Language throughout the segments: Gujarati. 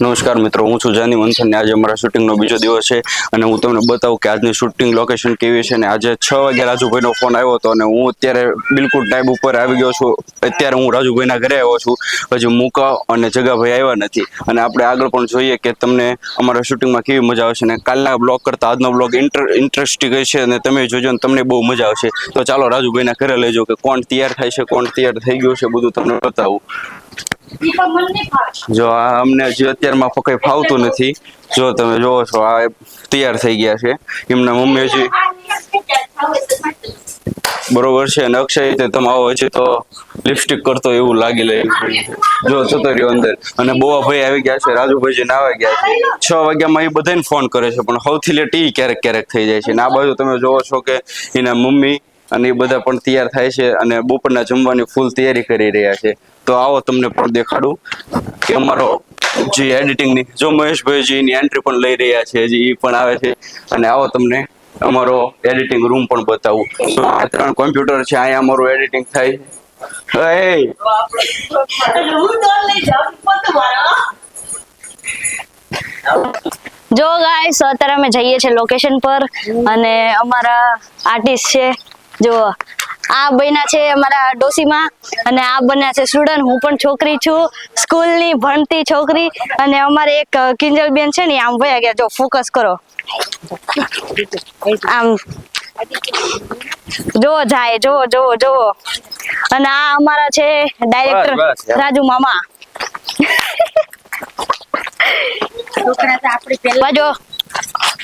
નમસ્કાર મિત્રો, હું છું જાની વંથન ને આજે અમારા શૂટિંગનો બીજો દિવસ છે અને હું તમને બતાવું કે આજની શૂટિંગ લોકેશન કેવી છે ને આજે છ વાગે રાજુભાઈનો ફોન આવ્યો હતો અને હું અત્યારે બિલકુલ ટાઈમ ઉપર આવી ગયો છું. અત્યારે હું રાજુભાઈના ઘરે આવ્યો છું. હજી મુકા અને જગાભાઈ આવ્યા નથી. અને આપણે આગળ પણ જોઈએ કે તમને અમારા શૂટિંગમાં કેવી મજા આવશે અને કાલના બ્લોગ કરતાં આજનો બ્લોગ ઇન્ટર ઇન્ટરેસ્ટિંગ છે અને તમે જોજો ને તમને બહુ મજા આવશે. તો ચાલો રાજુભાઈના ઘરે લઈ જાઓ કે કોણ તૈયાર થાય છે, કોણ તૈયાર થઈ ગયું છે બધું તમને બતાવું. જો આ અમને હજી અત્યારમાં કઈ ફાવતું નથી. જો તમે જોવો છો આ તૈયાર થઈ ગયા છે. એમના મમ્મી હજી બરોબર છે અને અક્ષય તમારો તમે આવો હજી તો લિપસ્ટિક કરતો એવું લાગી લે. જો જતો રહ્યો અંદર. અને બોવા ભાઈ આવી ગયા છે રાજુભાઈ જે નાવા ગયા છે. છ વાગ્યામાં એ બધાને ફોન કરે છે પણ સૌથી લેટ એ ક્યારેક ક્યારેક થઈ જાય છે. અને આ બાજુ તમે જોવો છો કે એના મમ્મી અને એ બધા પણ તૈયાર થાય છે અને બપોરના જમવાની ફૂલ તૈયારી કરી રહ્યા છે. તો આવો તમને પણ દેખાડું કે અમારો જે એડિટિંગની જો મહેશભાઈ જે એની એન્ટ્રી પણ લઈ રહ્યા છે, હજી એ પણ આવે છે. અને આવો તમને અમારો એડિટિંગ રૂમ પણ બતાવું. તો આ ત્રણ કોમ્પ્યુટર છે, અહીંયા અમારું એડિટિંગ થાય. જો ગાઈસ અત્યારે અમે જઈએ છીએ લોકેશન પર અને અમારા આર્ટિસ્ટ છે. જો આ બન્યા છે અમારા ડોસીમાં અને આ બન્યા છે સ્ટુડન્ટ. હું પણ છોકરી છું. સ્કૂલની ભણતી છોકરી અને અમારે એક કિંજલબેન છે ને આમ વયા ગયા. જો ફોકસ કરો. આમ. જો જાય જો જો જો અને આ અમારા છે ડાયરેક્ટર યાર. રાજુ મામા.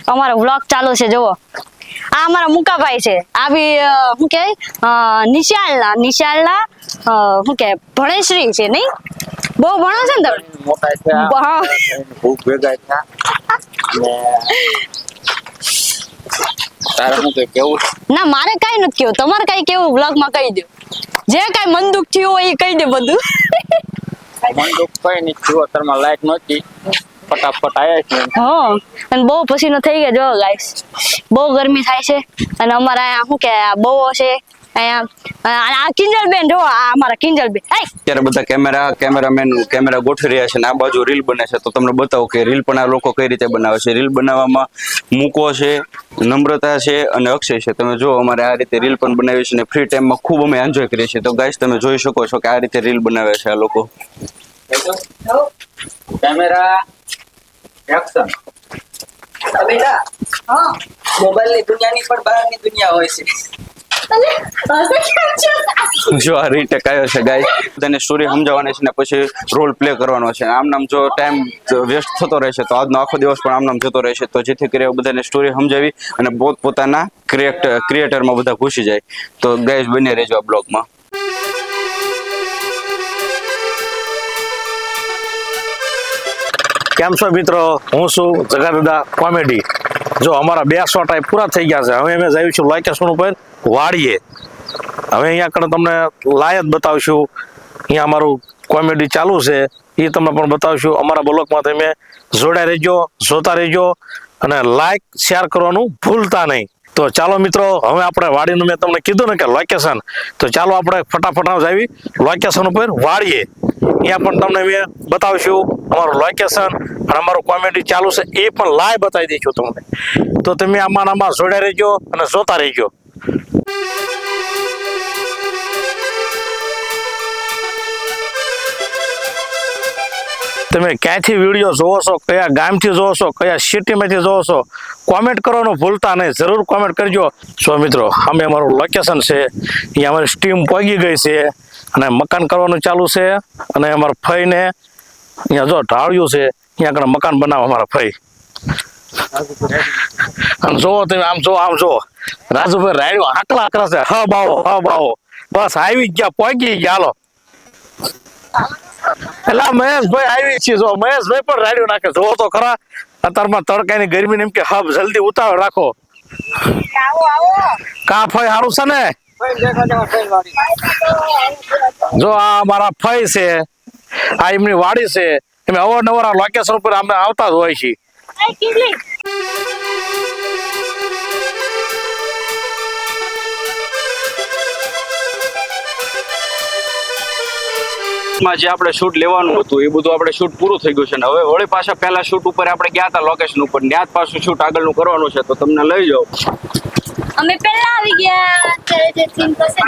અમારો વ્લોગ ચાલુ છે જુઓ. આ અમારા મુકાભાઈ છે. આ બી શું કે નિશાળના નિશાળના શું કે ભણેશ્રી છે નહીં? બહુ ભણો છે ને તમે? ના મારે કઈ નથી કેવું. તમારે કઈ કેવું? વ્લોગમાં કહી દો જે કઈ મન દુઃખ થયું હોય એ કહી દે બધું. મન દુઃખ કઈ નથી થયું અત્યારમાં લાઈટ નહોતી. ફટાફટ આવ્યા છે હા અને બહુ પસીનો થઈ ગયો જો ગાઈસ બહુ ગરમી થાય છે. અને અમારા અહીંયા શું કે આ બહુ છે. અહીંયા કિંજલ બેન જો આ અમારા કિંજલ બેન અત્યારે બધા કેમેરા કેમેરામેન કેમેરા ગોઠવી રહ્યા છે અને આ બાજુ રીલ બને છે. તો તમને બતાવો કે રીલ પણ આ લોકો કઈ રીતે બનાવે છે. રીલ બનાવવામાં મૂકો છે નમ્રતા છે અને અક્ષય છે. તમે જો અમારે આ રીતે રીલ પણ બનાવી છે અને ફ્રી ટાઈમમાં ખૂબ અમે એન્જોય કરીએ છીએ. તો ગાઈસ તમે જોઈ શકો છો કે આ રીતે રીલ બનાવે છે આ લોકો. કેમેરા એક્શન બેટા મોબાઈલની દુનિયાની પણ બહારની દુનિયા હોય છે. જો? આ રીટેક આવ્યો છે ગાય તેને સ્ટોરી સમજાવવાની છે ને પછી રોલ પ્લે કરવાનો છે. આમ નામ જો ટાઈમ વેસ્ટ થતો રહેશે તો આજનો આખો દિવસ પણ આમ નામ જતો રહેશે તો જેથી કરી બધાને સ્ટોરી સમજાવી અને પોત પોતાના ક્રિએટર ક્રિએટરમાં બધા ઘૂસી જાય. તો ગાય બને રહેજો આ બ્લોગમાં કેમ છો મિત્રો? હું છું જગાદાદા કોમેડી. જો, અમારા બે સો ટાઈપ પૂરા થઈ ગયા છે. હવે અમે જઈશું છું લોકેશન ઉપર વાડીએ. હવે અહીંયા આગળ તમને લાયત બતાવશું. અહીંયા અમારું કોમેડી ચાલુ છે. એ તમને પણ બતાવશું. અમારા બ્લોગમાં તમે જોડાઈ રહેજો, જોતા રહેજો અને લાઈક શેર કરવાનું ભૂલતા નહીં. તો ચાલો મિત્રો, હવે આપણે વાડીનું મેં તમને કીધું ને કે લોકેશન તો ચાલો આપણે ફટાફટ આવી લોકેશન ઉપર વાડીએ ત્યાં પણ તમને મેં બતાવશું અમારું લોકેશન અને અમારું કોમેડી ચાલુ છે. એ પણ લાઈવ બતાવી દઈશું તમને. તો તમે આમાં આમાં જોડ્યા રહેજો અને જોતા રહેજો. તમે ક્યાંથી વીડિયો જોવો છો, કયા ગામથી જોવો છો, કયા સિટીમાંથી જોવો છો કોમેન્ટ કરવાનું ભૂલતા નહીં. જરૂર કોમેન્ટ કરજો. સો મિત્રો, અમે અમારું લોકેશન છે, અહીંયા અમારી સ્ટીમ પહોંચી ગઈ છે, અને મકાન કરવાનું ચાલુ છે, અને અમારા ફઈને અહીંયા જો ઢાળ્યું છે, અહીંયા આગળ મકાન બનાવવા અમારા ફઈ. આમ જોવો તમે, આમ જો આમ જો રાજુભાઈ રાડ્યો આકલા આકરા છે. હ બાવો હ બાવો. બસ, આવી જ ગયા પહોંચી ગયા, હાલો. એટલે મહેશભાઈ આવી છે. જો મહેશભાઈ પણ રાડ્યો નાખે. જોવો તો ખરા અત્યારમાં તડકાની ગરમી એમ કે હબ જલ્દી ઉતાવળ રાખો. કા ફઈ સારું છે ને? જો આ મારા ફઈ છે. આ એમની વાડી છે. એમ અવારનવાર આ લોકેશન ઉપર અમે આવતા જ હોય છીએ માં જે આપણે શૂટ લેવાનું હતું એ બધું આપણે શૂટ પૂરું થઈ ગયું છે ને હવે વળી પાછા પહેલા શૂટ ઉપર આપણે ગયા હતા લોકેશન ઉપર. ત્યાં જ પાછું શૂટ આગળનું કરવાનું છે તો તમને લઈ જાઓ અમે પહેલા આવી ગયા અત્યારે જે સીન થશે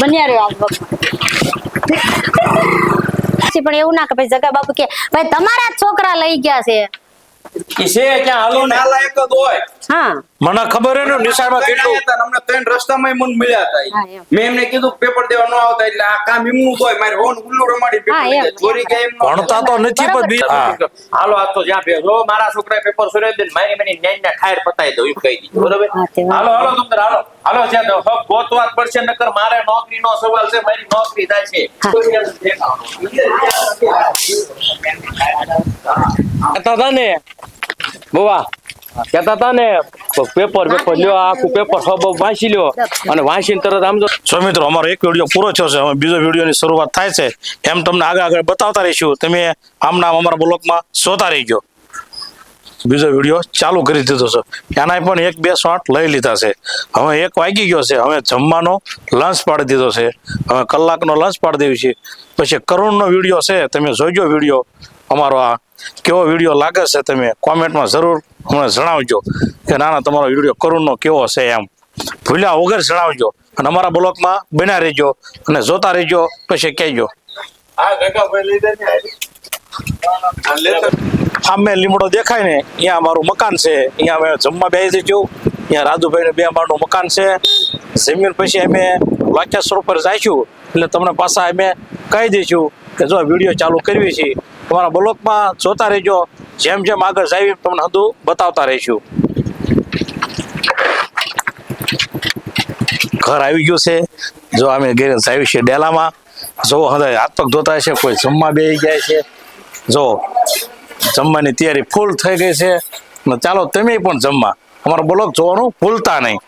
બન્યા રહ્યો આ પણ એવું ના કે ભાઈ જગા બાપુ કે ભાઈ તમારા જ છોકરા લઈ ગયા છે. છે ક્યાં હાલો ના. લાયક જ હોય. હા. મને ખબર હે ને નિશાળમાં કેટલું? અમને ત્રણ રસ્તામાં મન મળ્યા હતા. મેં એમને કીધું પેપર દેવા ન આવતા એટલે આ કામ એમનું હોય મારે હોન ઉલ્લુ રમાડી પેપર. ચોરી કે એમ ભણતા તો નથી પણ. હાલો આ તો જ્યાં ભેગો મારા છોકરાએ પેપર સુરાવી દે મારી મને નેન ના ઠાયર પતાઈ દઉં એમ કહી દીધું. બરોબર? હાલો હાલો તમને હાલો. હાલો જ્યાં તો હક ગોતવા જ પડશે નકર મારે નોકરી નો સવાલ છે મારી નોકરી થાય છે. દાદા ને બુવા. કહેતા હતા ને પેપર પેપર લ્યો આખું પેપર હબ વાંચી લ્યો અને વાંચીને તરત આમ જો સો મિત્રો અમારો એક વીડિયો પૂરો થયો છે. હવે બીજો વિડીયોની શરૂઆત થાય છે. એમ તમને આગળ આગળ બતાવતા રહીશું. તમે આમના અમારા બ્લોકમાં જોતા રહીજો. બીજો વીડિયો ચાલુ કરી દીધો છે. એના પણ એક બે શોટ લઈ લીધા છે. હવે એક વાગી ગયો છે. હવે જમવાનો લંચ પાડી દીધો છે. હવે કલાકનો લંચ પાડી દેવી છે. પછી કરુણનો વીડિયો છે. તમે જોઈજો વીડિયો. અમારો આ કેવો વીડિયો લાગે છે તમે કોમેન્ટમાં જરૂર અમને જણાવજો કે નાના તમારો વીડિયો કરુણનો કેવો છે એમ. ભૂલ્યા વગર જણાવજો અને અમારા બ્લોકમાં બન્યા રહેજો અને જોતા રહેજો, પછી કહેજો. સામે લીમડો દેખાય ને, અહીંયા અમારું મકાન છે. અહીંયા અમે જમવા બેસી જઈશું અહીંયા રાજુભાઈ બે માળનું મકાન છે. જમીન પછી અમે વાક્યા સ્વરૂપ પર જઈશું. એટલે તમને પાછા અમે કહી દઈશું કે જો વીડિયો ચાલુ કરવી છે તમારા બ્લોકમાં જોતા રહેજો. જેમ જેમ આગળ જાય તમને હદું બતાવતા રહીશું. ઘર આવી ગયું છે. જો અમે ઘેર આવી છીએ ડેલામાં. જો હવે હાથ પગ ધોતા છે, કોઈ જમવા બેસી જાય છે. જો જમવાની તૈયારી ફૂલ થઈ ગઈ છે. ચાલો તમે પણ જમવા. અમારો બ્લોક જોવાનું ભૂલતા નહીં.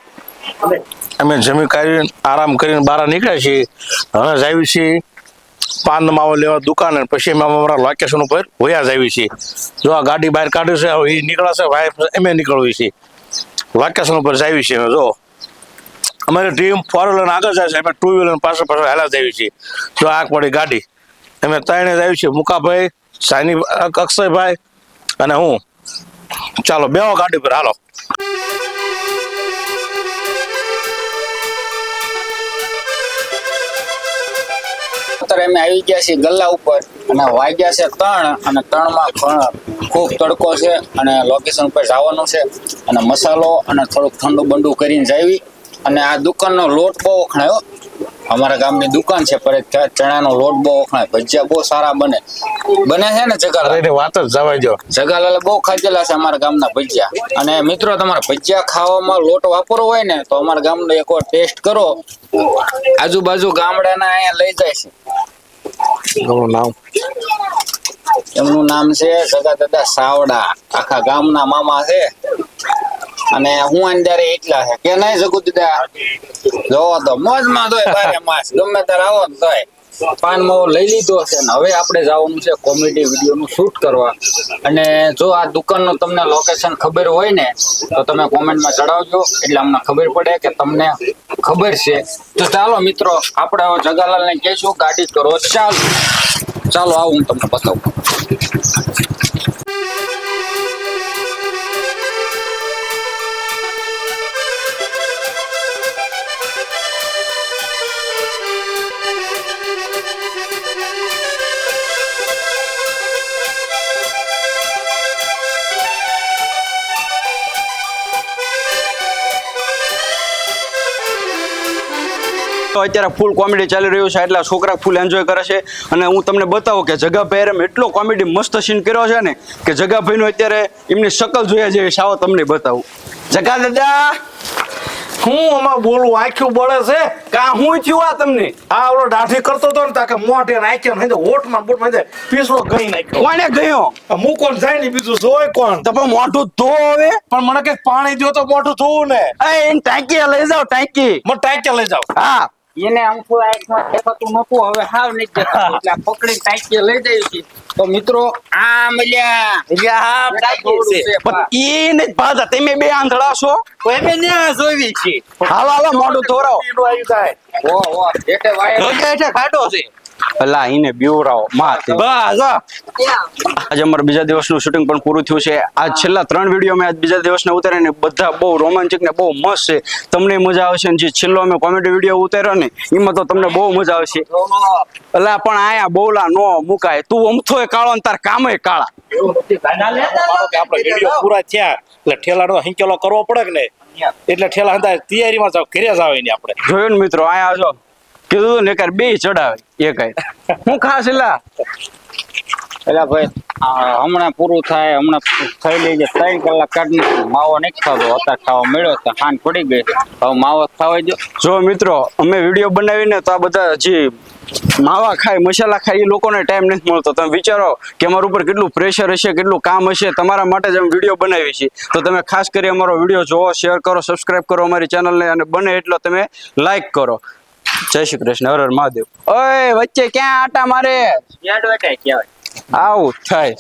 અમે જમી કરીને આરામ કરીને બહાર નીકળ્યા છીએ. હવે જ આવી છીએ. પાન માવો લેવા દુકાન પછી અમે અમારા લોકેશન ઉપર વયા જ આવી છીએ જો આ ગાડી બહાર કાઢ્યું છે એ નીકળશે ભાઈ અમે નીકળવી છીએ લોકેશન ઉપર જ આવી છીએ જો. અમારી ટીમ ફોર વ્હીલર આગળ જાય છે, અમે ટુ વ્હીલર પાછળ પાછળ હાલા જ આવી છીએ જો આગ પડી ગાડી. અમે ત્રણે જ આવી છીએ મુકાભાઈ, સાની અક્ષયભાઈ અને હું. ચાલો બે ગાડી પર, હાલો. અત્યારે અમે આવી ગયા છીએ ગલ્લા ઉપર અને વાગ્યા છે ત્રણ અને ત્રણમાં ખૂબ તડકો છે અને લોકેશન ઉપર જવાનું છે અને મસાલો અને થોડુંક ઠંડુ બંડુ કરીને જાવી અને આ દુકાનનો લોટ બહુ વખણાયો અમારા ગામની દુકાન છે પર ચણાનો લોટ બહુ વખણાય. ભજીયા બહુ સારા બને. બને છે ને જગાલાલ? અરે વાત જ જવા દો જગાલાલે બહુ ખાધેલા છે અમારા ગામના ભજીયા. અને મિત્રો તમારે ભજીયા ખાવામાં લોટ વાપરવો હોય ને તો અમારા ગામનો એકવાર ટેસ્ટ કરો. આજુબાજુ ગામડાના અહીંયા લઈ જાય છે. એનું નામ? એમનું નામ છે જગા દાદા સાવડા. આખા ગામના મામા છે. અને હું અંદર એટલા છે. કે નહીં જગુ દાદા? જોવો તો મોજમાં તોય બારે માસ. ગમે ત્યારે આવો ને તોય. પાન માવો લઈ લીધો છે ને હવે આપણે જવાનું છે કોમેડી વીડિયો નું શૂટ કરવા. અને જો આ દુકાનનું તમને લોકેશન ખબર હોય ને, તો તમે કોમેન્ટમાં ચડાવજો એટલે અમને ખબર પડે કે તમને ખબર છે. તો ચાલો મિત્રો, આપણે જગાલાલ ને કહેશું, ગાડી કરો. ચાલો. ચાલો, આવું હું તમને બતાવું. તો અત્યારે ફૂલ કોમેડી ચાલી રહ્યું છે એટલે છોકરા ફૂલ એન્જોય કરે છે. અને હું તમને બતાવું કે જગાભાઈ એમ એટલો કોમેડી મસ્ત સીન કર્યો છે ને કે જગાભાઈનું અત્યારે એમની શકલ જોયા જેવી સાવ તમને બતાવું. જગા દાદા! હું આમાં બોલું આંખ્યું બળે છે. કા હું થયું આ તમને? આ ઓલો ડાઠી કરતો હતો ને તાકે મોઢે નાખ્યો ને ઓટમાં બોટમાં દે પીસડો ગઈ નાખ્યો. કોને ગયો? હું કોણ જાય ને બીજું જોય કોણ? તમે મોઢું ધો હવે. પણ મને કંઈક પાણી દો તો મોઢું ધોવું ને. એ ટાંકી લઈ જાઓ ટાંકી. મને ટાંકી લઈ જાઓ. હા. એને આંખમાં દેખાતું નતું હવે હાવ નહીં દેખાતું એટલે પકડી ટાંકી લઈ જાય છે તો મિત્રો આ મળ્યા પણ એને ભાતા તમે બે આંધળા છો? તો અમે ને જોવી છે હાલો હાલો મોઢું ધોરાવો. ઓ ઓ એટલે વાય એટલે કાઢો ખાડો છે. અલા એને બીવરાવો માં બસ આજે અમારા બીજા દિવસનું શૂટિંગ પણ પૂરું થયું છે. આજ છેલ્લા ત્રણ વીડિયો મેં આજ બીજા દિવસના ઉતાર્યા ને બધા બહુ રોમાંચક ને બહુ મસ્ત છે. તમને મજા આવશે ને જે છેલ્લો અમે કોમેડી વીડિયો ઉતાર્યો ને એમાં તો તમને બહુ મજા આવશે. અલા પણ આયા બોલા નો મુકાય. તું અમથો કાળો ને તાર કામે કાળા. આપણે વીડિયો પૂરા થયા. એટલે ઠેલાનો હિંકેલો કરવો પડે કે નહીં? એટલે ઠેલા હંતા તૈયારીમાં જાવ ઘરે જ આવે ને આપણે. જોયું ને મિત્રો આયા જો. કીધું ને એક બે ચડાવે એક હું ખાસ એલા? એલા ભાઈ હમણાં પૂરું થાય હમણાં થઈ લઈ જાય ત્રણ કલાક કાઢી માવો નહીં ખાધો અત્યારે ખાવા મળ્યો તો હાન પડી ગઈ. હવે માવો ખાવા જો જો મિત્રો અમે વીડિયો બનાવીને તો આ બધા જે માવા ખાય મસાલા ખાય એ લોકોને ટાઈમ નથી મળતો. તમે વિચારો કે અમારા ઉપર કેટલું પ્રેશર હશે કેટલું કામ હશે. તમારા માટે જ અમે વીડિયો બનાવી છીએ. તો તમે ખાસ કરી અમારો વીડિયો જોવો શેર કરો સબસ્ક્રાઇબ કરો અમારી ચેનલને અને બને એટલો તમે લાઈક કરો. જય શ્રી કૃષ્ણ હર હર મહાદેવ. ઓય વચ્ચે ક્યાં આટા મારે? આવું થાય